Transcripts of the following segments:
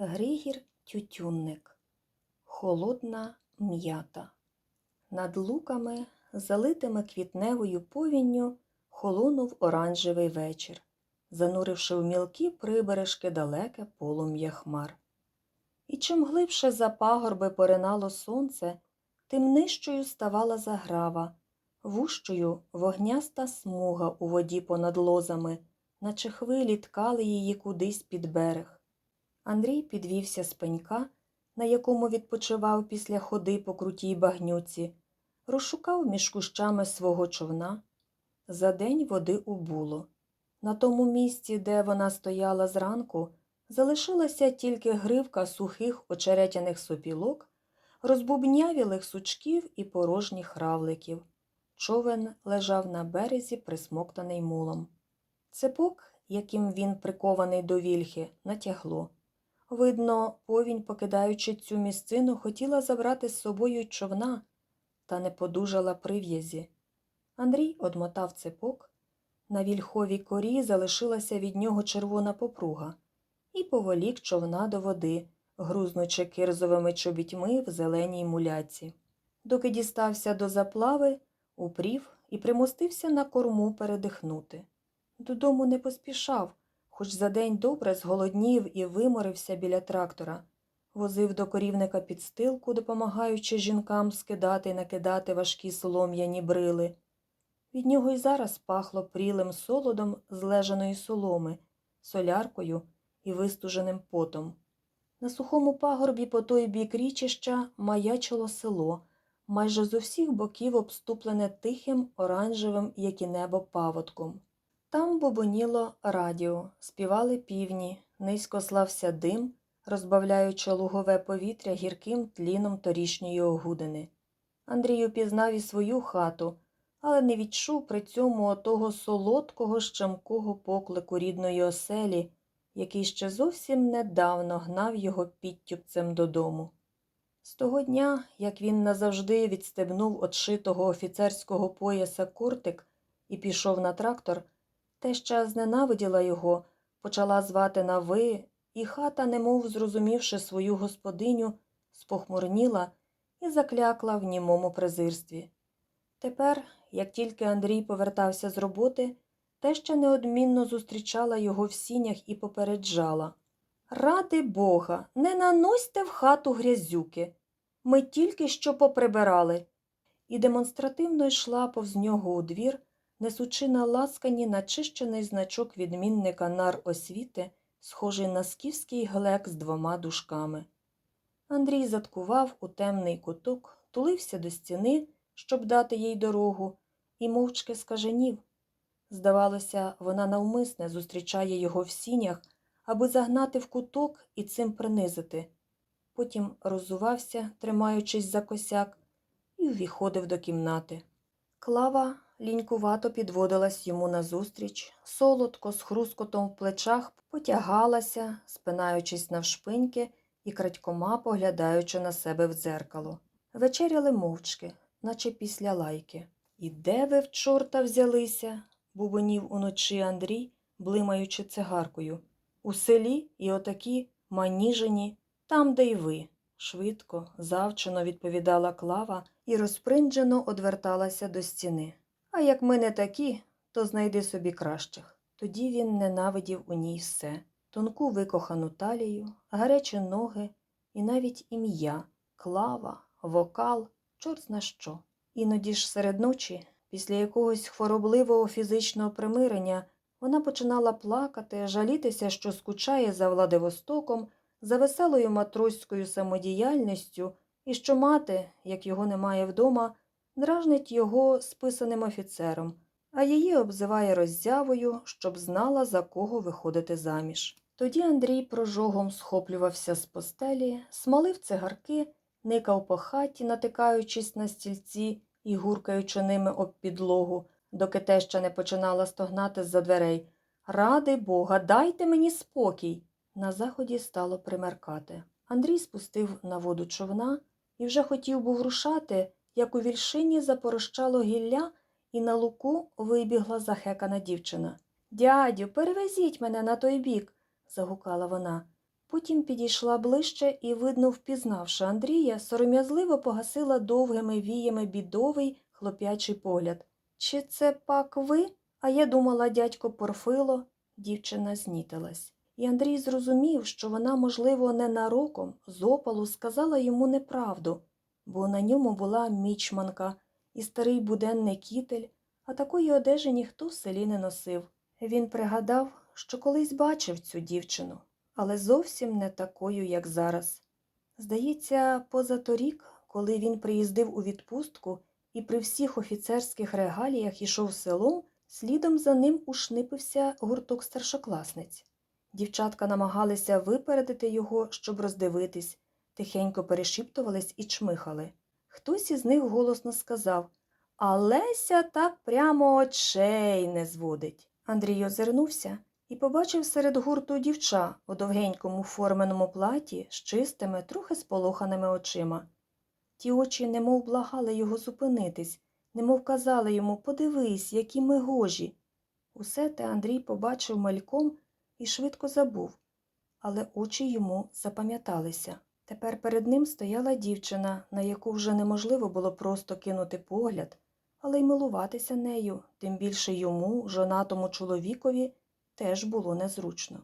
Григір Тютюнник Холодна м'ята Над луками, залитими квітневою повінню, холонув оранжевий вечір, зануривши в мілкі прибережки далеке полум'я хмар. І чим глибше за пагорби поринало сонце, тим нижчою ставала заграва, вущою вогняста смуга у воді понад лозами, наче хвилі ткали її кудись під берег. Андрій підвівся з пенька, на якому відпочивав після ходи по крутій багнюці, розшукав між кущами свого човна. За день води убуло. На тому місці, де вона стояла зранку, залишилася тільки гривка сухих очеретяних сопілок, розбубнявілих сучків і порожніх равликів. Човен лежав на березі, присмоктаний мулом. Цепок, яким він прикований до вільхи, натягло. Видно, повінь, покидаючи цю місцину, хотіла забрати з собою човна, та не подужала прив'язі. Андрій одмотав цепок. На вільховій корі залишилася від нього червона попруга і поволік човна до води, грузнучи кирзовими чобітьми в зеленій муляці. Доки дістався до заплави, упрів і примостився на корму передихнути. Додому не поспішав, хоч за день добре зголоднів і виморився біля трактора, возив до корівника підстилку, допомагаючи жінкам скидати і накидати важкі солом'яні брили. Від нього й зараз пахло прілим солодом злежаної соломи, соляркою і вистуженим потом. На сухому пагорбі по той бік річища маячило село, майже з усіх боків обступлене тихим, оранжевим, як і небо, паводком. Там бобоніло радіо, співали півні, низько слався дим, розбавляючи лугове повітря гірким тліном торішньої огудини. Андрій упізнав і свою хату, але не відчув при цьому отого солодкого щемкого поклику рідної оселі, який ще зовсім недавно гнав його підтюпцем додому. З того дня, як він назавжди відстебнув отшитого офіцерського пояса куртик і пішов на трактор, Теща зненавиділа його, почала звати на ви, і хата, немов зрозумівши свою господиню, спохмурніла і заклякла в німому презирстві. Тепер, як тільки Андрій повертався з роботи, теща неодмінно зустрічала його в сінях і попереджала Ради Бога, не наносьте в хату грязюки. Ми тільки що поприбирали. І демонстративно йшла повз нього у двір, несучи на ласкані начищений значок відмінника нар освіти, схожий на скіфський глек з двома дужками. Андрій заткував у темний куток, тулився до стіни, щоб дати їй дорогу, і мовчки скаженів. Здавалося, вона навмисне зустрічає його в сінях, аби загнати в куток і цим принизити. Потім роззувався, тримаючись за косяк, і увіходив до кімнати. Клава лінькувато підводилась йому назустріч, солодко з хрускотом в плечах потягалася, спинаючись навшпиньки і крадькома поглядаючи на себе в дзеркало. Вечеряли мовчки, наче після лайки. І де ви в чорта взялися? бубонів уночі Андрій, блимаючи цигаркою. У селі і отакі маніжені, там, де й ви. Швидко, завчено відповідала Клава і розпринджено одверталася до стіни. А як ми не такі, то знайди собі кращих. Тоді він ненавидів у ній все тонку викохану талію, гарячі ноги і навіть ім'я, клава, вокал, чорт зна що. Іноді ж серед ночі, після якогось хворобливого фізичного примирення, вона починала плакати, жалітися, що скучає за Владивостоком, за веселою матроською самодіяльністю, і що мати, як його немає вдома, дражнить його списаним офіцером, а її обзиває роззявою, щоб знала, за кого виходити заміж. Тоді Андрій прожогом схоплювався з постелі, смолив цигарки, никав по хаті, натикаючись на стільці і гуркаючи ними об підлогу, доки теща не починала стогнати з-за дверей. Ради Бога, дайте мені спокій. На заході стало примеркати. Андрій спустив на воду човна і вже хотів був рушати, як у вільшині запорощало гілля, і на луку вибігла захекана дівчина. Дядю, перевезіть мене на той бік, загукала вона. Потім підійшла ближче і, видно, впізнавши Андрія, сором'язливо погасила довгими віями бідовий хлоп'ячий погляд. Чи це пак ви? А я думала, дядько Порфило. Дівчина знітилась. І Андрій зрозумів, що вона, можливо, ненароком з опалу сказала йому неправду, бо на ньому була мічманка і старий буденний кітель, а такої одежі ніхто в селі не носив. Він пригадав, що колись бачив цю дівчину, але зовсім не такою, як зараз. Здається, позаторік, коли він приїздив у відпустку і при всіх офіцерських регаліях ішов селом, слідом за ним ушнипився гурток старшокласниць. Дівчатка намагалися випередити його, щоб роздивитись, тихенько перешіптувались і чмихали. Хтось із них голосно сказав А Леся так прямо очей не зводить. Андрій озирнувся і побачив серед гурту дівча у довгенькому форменому платі з чистими, трохи сполоханими очима. Ті очі немов благали його зупинитись, немов казали йому подивись, які ми гожі. Усе те Андрій побачив мальком і швидко забув, але очі йому запам'яталися. Тепер перед ним стояла дівчина, на яку вже неможливо було просто кинути погляд, але й милуватися нею, тим більше йому, жонатому чоловікові, теж було незручно.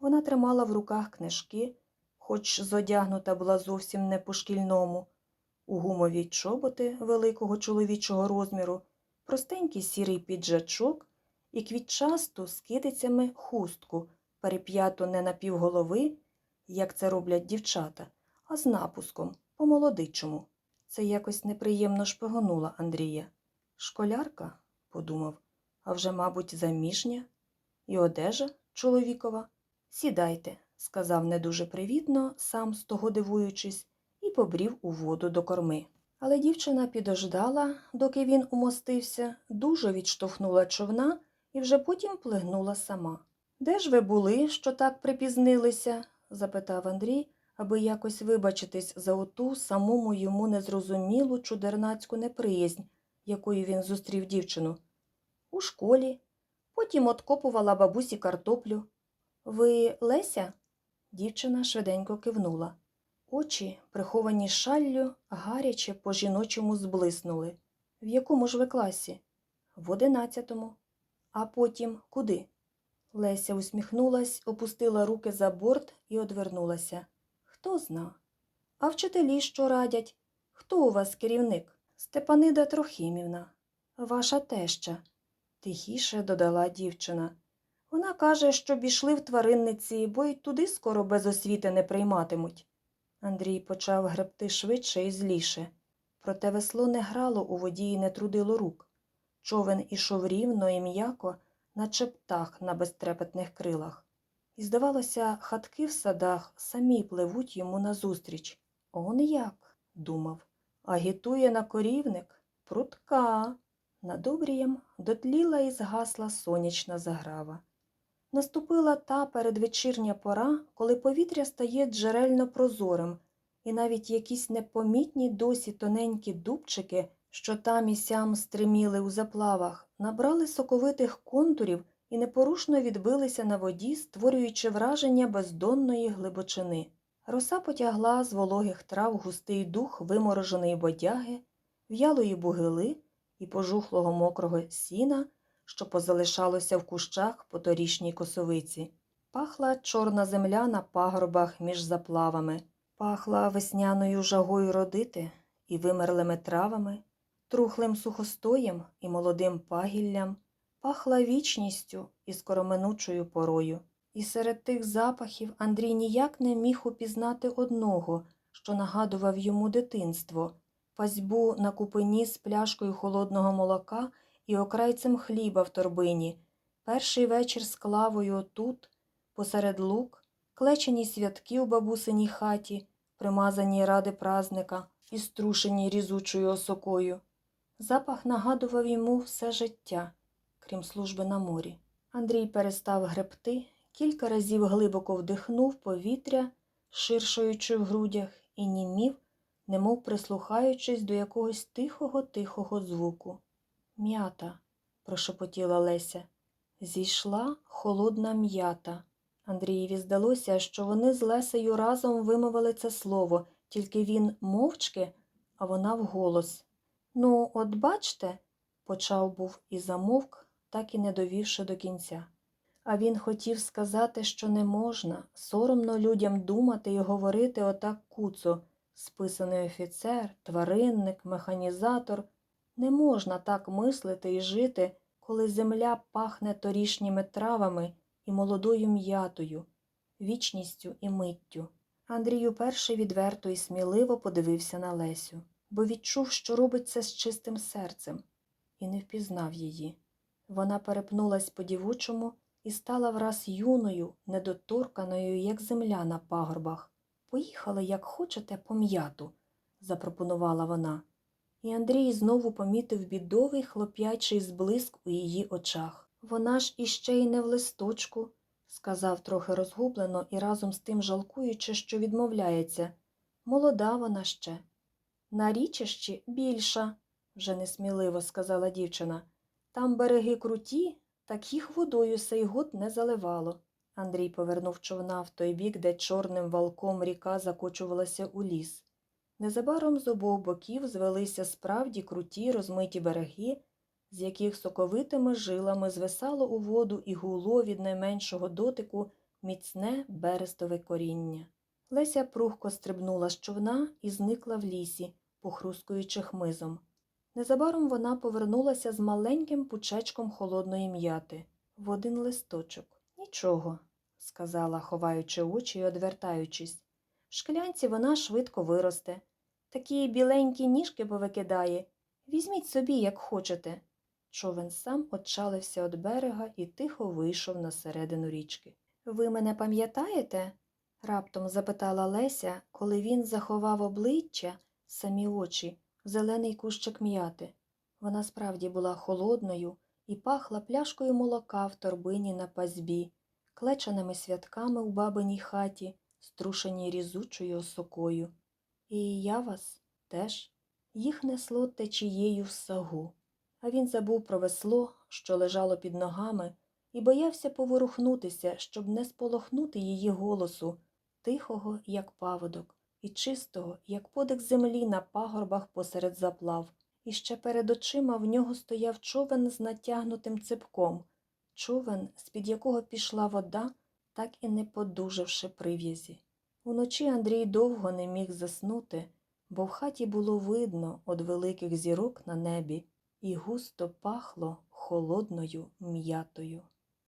Вона тримала в руках книжки, хоч зодягнута була зовсім не по-шкільному, у гумові чоботи великого чоловічого розміру, простенький сірий піджачок і квітчасту з китицями хустку, переп'яту не на півголови, як це роблять дівчата, а з напуском, по-молодичому. Це якось неприємно шпигонула Андрія. Школярка, подумав, а вже, мабуть, заміжня. І одежа чоловікова. Сідайте, сказав не дуже привітно, сам з того дивуючись, і побрів у воду до корми. Але дівчина підождала, доки він умостився, дуже відштовхнула човна і вже потім плигнула сама. Де ж ви були, що так припізнилися? Запитав Андрій, аби якось вибачитись за оту самому йому незрозумілу чудернацьку неприязнь, якою він зустрів дівчину. У школі. Потім откопувала бабусі картоплю. Ви Леся? Дівчина швиденько кивнула. Очі, приховані шаллю, гаряче по жіночому зблиснули. В якому ж ви класі? В одинадцятому. А потім куди? Леся усміхнулась, опустила руки за борт і одвернулася. Хто зна? А вчителі що радять? Хто у вас керівник? Степанида Трохимівна. Ваша теща, тихіше додала дівчина. Вона каже, щоб ішли в тваринниці, бо й туди скоро без освіти не прийматимуть. Андрій почав гребти швидше і зліше. Проте весло не грало у воді і не трудило рук. Човен ішов рівно і м'яко, наче птах на безтрепетних крилах. І, здавалося, хатки в садах самі пливуть йому назустріч. Он як, думав, агітує на корівник прутка. Над обрієм дотліла і згасла сонячна заграва. Наступила та передвечірня пора, коли повітря стає джерельно прозорим, і навіть якісь непомітні досі тоненькі дубчики, що там і сям стриміли у заплавах, набрали соковитих контурів і непорушно відбилися на воді, створюючи враження бездонної глибочини. Роса потягла з вологих трав густий дух вимороженої бодяги, в'ялої бугили і пожухлого мокрого сіна, що позалишалося в кущах по торішній косовиці. Пахла чорна земля на пагорбах між заплавами, пахла весняною жагою родити і вимерлими травами, трухлим сухостоєм і молодим пагіллям, пахла вічністю і скороминучою порою. І серед тих запахів Андрій ніяк не міг упізнати одного, що нагадував йому дитинство, пасьбу на купині з пляшкою холодного молока і окрайцем хліба в торбині, перший вечір з клавою тут, посеред лук, клечені святки у бабусиній хаті, примазані ради празника і струшені різучою осокою. Запах нагадував йому все життя, крім служби на морі. Андрій перестав гребти, кілька разів глибоко вдихнув повітря, ширшуючи в грудях, і німів, немов прислухаючись до якогось тихого тихого звуку. М'ята, прошепотіла Леся. Зійшла холодна м'ята. Андрієві здалося, що вони з Лесею разом вимовили це слово, тільки він мовчки, а вона вголос. Ну, от бачте, почав був і замовк, так і не довівши до кінця. А він хотів сказати, що не можна, соромно людям думати і говорити отак куцо. Списаний офіцер, тваринник, механізатор. Не можна так мислити і жити, коли земля пахне торішніми травами і молодою м'ятою, вічністю і миттю. Андрій уперше відверто і сміливо подивився на Лесю, бо відчув, що робить це з чистим серцем, і не впізнав її. Вона перепнулась по дівочому і стала враз юною, недоторканою, як земля на пагорбах. Поїхали, як хочете, по м'яту, запропонувала вона. І Андрій знову помітив бідовий хлоп'ячий зблиск у її очах. Вона ж іще й не в листочку, сказав трохи розгублено і разом з тим жалкуючи, що відмовляється. Молода вона ще. На річищі більша, вже несміливо сказала дівчина. Там береги круті, так їх водою сей год не заливало. Андрій повернув човна в той бік, де чорним валком ріка закочувалася у ліс. Незабаром з обох боків звелися справді круті розмиті береги, з яких соковитими жилами звисало у воду і гуло від найменшого дотику міцне берестове коріння. Леся прухко стрибнула з човна і зникла в лісі, похрускуючи хмизом. Незабаром вона повернулася з маленьким пучечком холодної м'яти в один листочок. Нічого, сказала, ховаючи очі й одвертаючись. В шклянці вона швидко виросте. Такі біленькі ніжки повикидає. Візьміть собі, як хочете. Човен сам отчалився від берега і тихо вийшов на середину річки. Ви мене пам'ятаєте? Раптом запитала Леся, коли він заховав обличчя, самі очі, в зелений кущик м'яти. Вона справді була холодною і пахла пляшкою молока в торбині на пазьбі, клеченими святками у бабиній хаті, струшеній різучою осокою. І я вас теж. Їх несло течією в сагу. А він забув про весло, що лежало під ногами, і боявся поворухнутися, щоб не сполохнути її голосу, тихого, як паводок, і чистого, як подих землі на пагорбах посеред заплав. І ще перед очима в нього стояв човен з натягнутим ципком, човен, з-під якого пішла вода, так і не подужавши прив'язі. Уночі Андрій довго не міг заснути, бо в хаті було видно од великих зірок на небі і густо пахло холодною м'ятою.